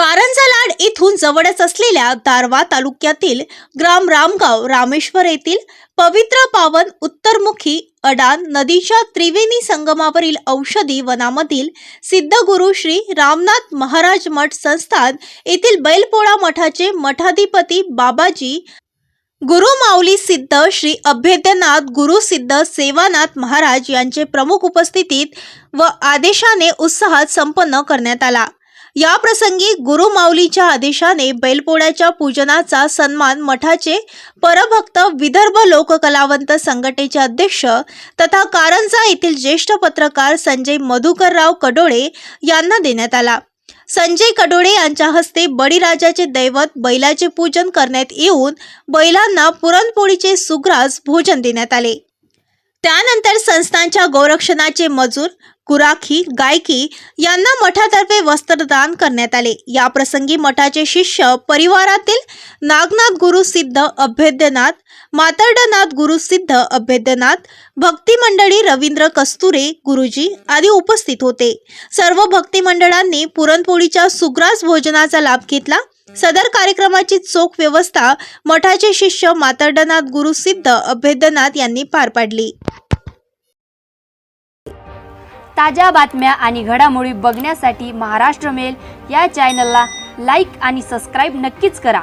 कारंजा लाड इथून जवळच असलेल्या दारवा तालुक्यातील ग्राम रामगाव रामेश्वर येथील पवित्र पावन उत्तरमुखी अडान नदीच्या त्रिवेणी संगमावरील औषधी वनामधील सिद्धगुरु श्री रामनाथ महाराज मठ संस्थान येथील बैलपोळा मठाचे मठाधिपती बाबाजी गुरु माऊली सिद्ध श्री अभेद्यनाथ गुरु सिद्ध सेवानाथ महाराज यांचे प्रमुख उपस्थितीत व आदेशाने उत्साहात संपन्न करण्यात आला. या प्रसंगी गुरु माऊलीच्या आदेशाने बैलपोळ्याच्या पूजनाचा सन्मान मठाचे परभक्त विदर्भ लोककलावंत संघटनेचे अध्यक्ष तथा कारंजा येथील ज्येष्ठ पत्रकार संजय मधुकरराव कडोळे यांना देण्यात आला. संजय कडोळे यांच्या हस्ते बळीराजाचे दैवत बैलाचे पूजन करण्यात येऊन बैलांना पुरणपोळीचे सुग्रास भोजन देण्यात आले. त्यानंतर संस्थांच्या गोरक्षणाचे मजूर कुराखी गायकी यांना मठातर्फे वस्त्रदान करण्यात आले. या प्रसंगी मठाचे शिष्य परिवारातील नागनाथ गुरुसिद्ध अभेद्यनाथ मातर्डनाथ गुरुसिद्ध अभेद्यनाथ भक्ती मंडळी रवींद्र कस्तुरे गुरुजी आदी उपस्थित होते. सर्व भक्ती मंडळांनी पुरणपोळीच्या सुग्रास भोजनाचा लाभ घेतला. सदर कार्यक्रमाची चोख व्यवस्था मठाचे शिष्य मातर्डनाथ गुरु सिद्ध यांनी पार पाडली. ताज्या बातम्या आणि घडामोडी बघण्यासाठी महाराष्ट्र मेल या चॅनलला लाईक आणि सबस्क्राईब नक्कीच करा.